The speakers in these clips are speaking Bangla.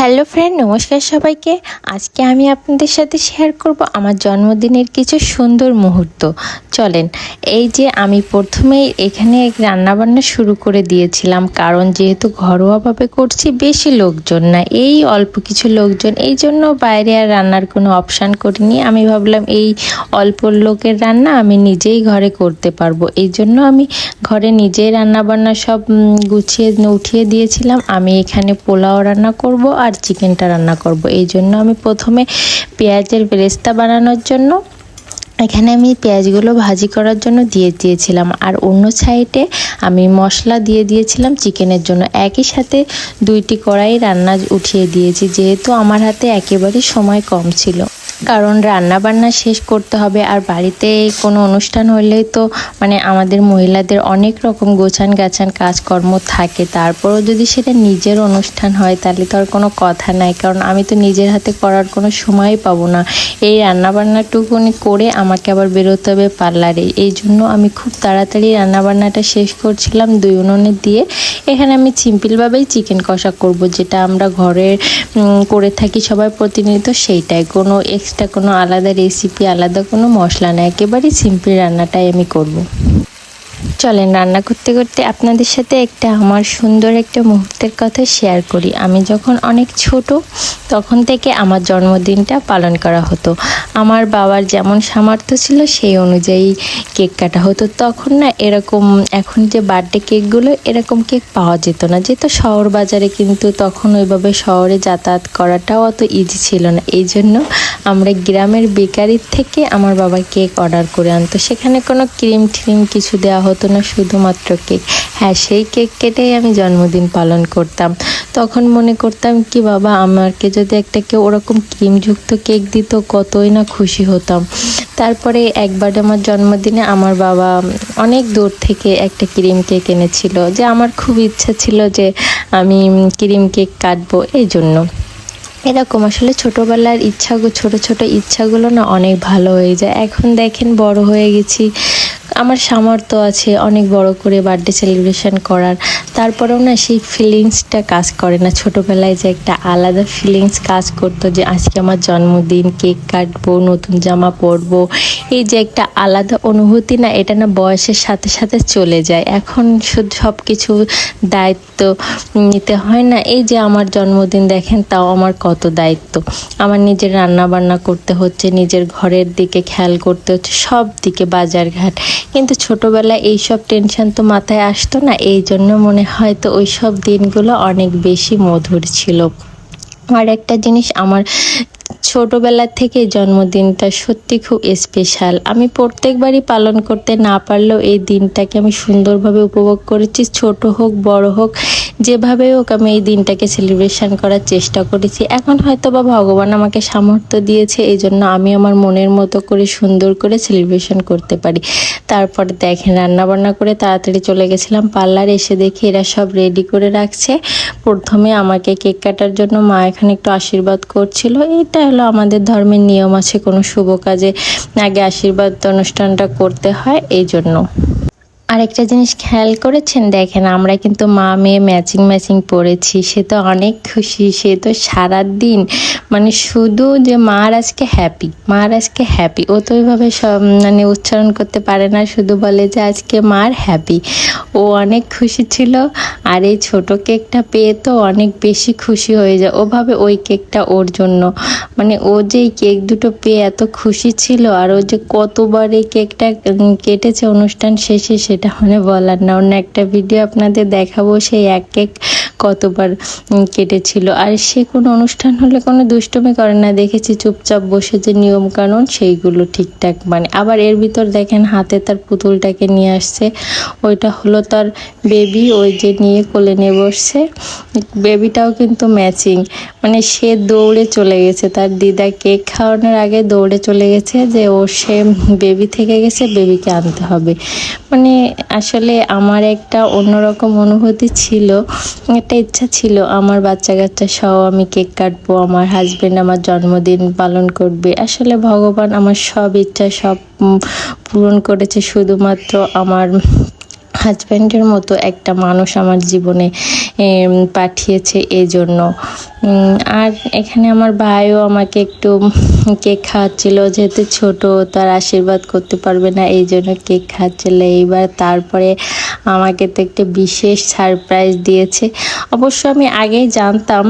হ্যালো ফ্রেন্ড, নমস্কার সবাইকে। আজকে আমি আপনাদের সাথে শেয়ার করব আমার জন্মদিনের কিছু সুন্দর মুহূর্ত। চলেন। এই যে আমি প্রথমেই এখানে রান্নাবান্না শুরু করে দিয়েছিলাম, কারণ যেহেতু ঘরোয়াভাবে করছি, বেশি লোকজন না, এই অল্প কিছু লোকজন, এই জন্য বাইরে আর রান্নার কোনো অপশান করিনি। আমি ভাবলাম এই অল্প লোকের রান্না আমি নিজেই ঘরে করতে পারব। এই জন্য আমি ঘরে নিজেই রান্নাবান্না সব গুছিয়ে উঠিয়ে দিয়েছিলাম। আমি এখানে পোলাও রান্না করব আর চিকেনটা রান্না করব। এই জন্য আমি প্রথমে পেঁয়াজের বেরেস্তা বানানোর জন্য এখানে আমি পেঁয়াজগুলো ভাজি করার জন্য দিয়ে দিয়েছিলাম। আর অন্য সাইডে আমি মশলা দিয়ে দিয়েছিলাম চিকেনের জন্য। একই সাথে দুইটি কড়াই রান্না উঠিয়ে দিয়েছি, যেহেতু আমার হাতে একেবারেই সময় কম ছিল। কারণ রান্না বান্না শেষ করতে হবে আর বাড়িতে কোনো অনুষ্ঠান হলেই তো মানে আমাদের মহিলাদের অনেক রকম গোছান গাছান কাজকর্ম থাকে। তারপরও যদি সেটা নিজের অনুষ্ঠান হয় তাহলে তো আর কোনো কথা নাই, কারণ আমি তো নিজের হাতে করার কোনো সময়ই পাবো না। এই রান্নাবান্নাটুকুনি করে আমাকে আবার বেরোতে হবে পার্লারে। এই জন্য আমি খুব তাড়াতাড়ি রান্নাবান্নাটা শেষ করছিলাম দুই উনুনে দিয়ে। এখানে আমি সিম্পলভাবেই চিকেন কষা করব, যেটা আমরা ঘরে করে থাকি সবাই প্রতিনিয়ত সেইটাই। কোনো এক্সট্রা কোনো আলাদা রেসিপি আলাদা কোনো মশলা না একেবারেই সিম্পল রান্নাটাই আমি করব। চলেন রান্না করতে করতে আপনাদের সাথে একটা আমার সুন্দর একটা মুহূর্তের কথা শেয়ার করি। আমি যখন অনেক ছোট, তখন থেকে আমার জন্মদিনটা পালন করা হতো। আমার বাবার যেমন সামর্থ্য ছিল, সেই অনুযায়ী কেক কাটা হতো। তখন না এরকম, এখন যে বার্থডে কেকগুলো, এরকম কেক পাওয়া যেত না। যেহেতু শহর বাজারে কিন্তু তখন ওইভাবে শহরে যাতায়াত করাটাও অত ইজি ছিল না। এই জন্য আমরা গ্রামের বেকারির থেকে আমার বাবা কেক অর্ডার করে আনতো। সেখানে কোনো ক্রিম ট্রিম কিছু দেওয়া হতো না শুধুমাত্র কেক। হ্যাঁ সেই কেক কেটেই আমি জন্মদিন পালন করতাম। তখন মনে করতাম কি, বাবা, আমাকে যদি একটা কেউ ওরকম ক্রিমযুক্ত কেক দিত, কতই না খুশি হতাম। তারপরে একবার আমার জন্মদিনে আমার বাবা অনেক দূর থেকে একটা ক্রিম কেক এনেছিল, যে আমার খুব ইচ্ছা ছিল যে আমি ক্রিম কেক কাটবো, এই জন্য। এরকম আসলে ছোটোবেলার ইচ্ছাগুলো ছোট ছোট ইচ্ছাগুলো না অনেক ভালো হয়ে যায়। এখন দেখেন, বড় হয়ে গেছি। আমার সামর্থ্য আছে অনেক বড় করে বার্থডে সেলিব্রেশন করার। তারপরেও না সেই ফিলিংসটা কাজ করে না। ছোটোবেলায় যে একটা আলাদা ফিলিংস কাজ করতো যে আজকে আমার জন্মদিন, কেক কাটবো, নতুন জামা পরবো। এই যে একটা আলাদা অনুভূতি না, এটা না বয়সের সাথে সাথে চলে যায়। এখন শুধু সব কিছু দায়িত্ব নিতে হয় না। এই যে আমার জন্মদিন দেখেন, তাও আমার কত দায়িত্ব। আমার নিজের রান্না বান্না করতে হচ্ছে, নিজের ঘরের দিকে খেয়াল করতে হচ্ছে, সব দিকে বাজারঘাট। কিন্তু ছোটোবেলায় এইসব টেনশন তো মাথায় আসতো না, এই জন্য মনে হয় তো ওই সব দিনগুলো অনেক বেশি মধুর ছিল। আর একটা জিনিস, আমার ছোটবেলা থেকে জন্মদিনটা সত্যি খুব স্পেশাল আমি প্রত্যেকবারই পালন করতে না পারলেও এই দিনটাকে আমি সুন্দরভাবে উপভোগ করেছি, ছোট হোক, বড় হোক যেভাবে হোক আমি এই দিনটাকে সেলিব্রেশন করার চেষ্টা করেছি। এখন হয়তো বা ভগবান আমাকে সামর্থ্য দিয়েছে এই জন্য আমি আমার মনের মতো করে সুন্দর করে সেলিব্রেশন করতে পারি। তারপরে দেখেন, রান্নাবান্না করে তাড়াতাড়ি চলে গেছিলাম। পার্লার এসে দেখি এরা সব রেডি করে রাখছে। প্রথমে আমাকে কেক কাটার জন্য মা এখানে একটু আশীর্বাদ করছিল। এটা হলো আমাদের ধর্মের নিয়ম আছে, কোনো শুভ কাজে আগে আশীর্বাদ অনুষ্ঠানটা করতে হয় এই জন্য আরেকটা জিনিস খেয়াল করেছেন? দেখেন, আমরা কিন্তু মা মেয়ে ম্যাচিং ম্যাচিং পড়েছি। সে তো অনেক খুশি, সে তো সারা দিন মানে শুধু যে মার আজকে হ্যাপি মার আজকে হ্যাপি ও তো ওইভাবে সব মানে উচ্চারণ করতে পারে না, শুধু বলে যে আজকে মার হ্যাপি ও অনেক খুশি ছিল আর এই ছোটো কেকটা পেয়ে তো অনেক বেশি খুশি হয়ে যায়। ওভাবে ওই কেকটা ওর জন্য। মানে ও যে এই কেক দুটো পেয়ে এত খুশি ছিল আর ও যে কতবার এই কেকটা কেটেছে অনুষ্ঠান শেষে, সেটা মানে বলার না। অন্য একটা ভিডিও আপনাদের দেখাবো, সেই এক এক কতবার কেটেছিল। আর সে কোনো অনুষ্ঠান হলে কোনো দুষ্টুমি করে না। দেখেছি চুপচাপ বসে যে নিয়ম কানুন সেইগুলো ঠিকঠাক মানে। আবার এর ভিতর দেখেন হাতে তার পুতুলটাকে নিয়ে আসছে। ওইটা হলো তার বেবি ওই যে নিয়ে কোলে নিয়ে বসছে। বেবিটাও কিন্তু ম্যাচিং মানে সে দৌড়ে চলে গেছে। তার দিদা কেক খাওয়ানোর আগে দৌড়ে চলে গেছে যে, ও সে বেবি থেকে গেছে বেবিকে আনতে হবে। মানে আসলে আমার একটা অন্যরকম অনুভূতি ছিল, একটা ইচ্ছা ছিল, আমার বাচ্চা কাচ্চা সহ আমি কেক কাটবো, আমার হাজব্যান্ড আমার জন্মদিন পালন করবে। আসলে ভগবান আমার সব ইচ্ছা সব পূরণ করেছে, শুধুমাত্র আমার হাজব্যান্ডের মতো একটা মানুষ আমার জীবনে পাঠিয়েছে এই জন্য আর এখানে আমার ভাইও আমাকে একটু কেক খাওয়াচ্ছিল, যেহেতু ছোট, তার আশীর্বাদ করতে পারবে না এই জন্য কেক খাওয়াচ্ছিল। এইবার তারপরে আমাকে তো একটা বিশেষ সারপ্রাইজ দিয়েছে। অবশ্য আমি আগেই জানতাম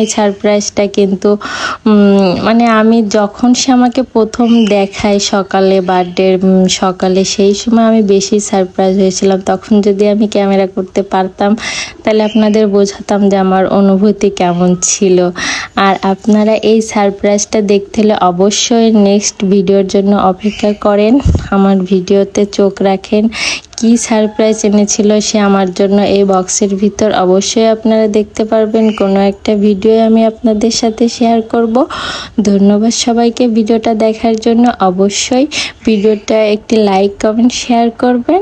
এই সারপ্রাইজটা কিন্তু মানে আমি যখন সে আমাকে প্রথম দেখায় সকালে বার্থডে সকালে সেই সময় আমি বেশি সারপ্রাইজ হয়েছিলাম। তখন যদি আমি ক্যামেরা করতে পারতাম, তাহলে আপনাদের বোঝাতাম যে আমার অনুভূতি কেমন ছিল। আর আপনারা এই সারপ্রাইজটা দেখতে হলে অবশ্যই নেক্সট ভিডিওর জন্য অপেক্ষা করেন। আমার ভিডিওতে চোখ রাখেন। কি সারপ্রাইজ এনেছিল সে আমার জন্য এই বক্সের ভিতর অবশ্যই আপনারা দেখতে পারবেন। কোনো একটা ভিডিও আমি আপনাদের সাথে শেয়ার করব। ধন্যবাদ সবাইকে ভিডিওটা দেখার জন্য। অবশ্যই ভিডিওটা একটি লাইক কমেন্ট শেয়ার করবেন।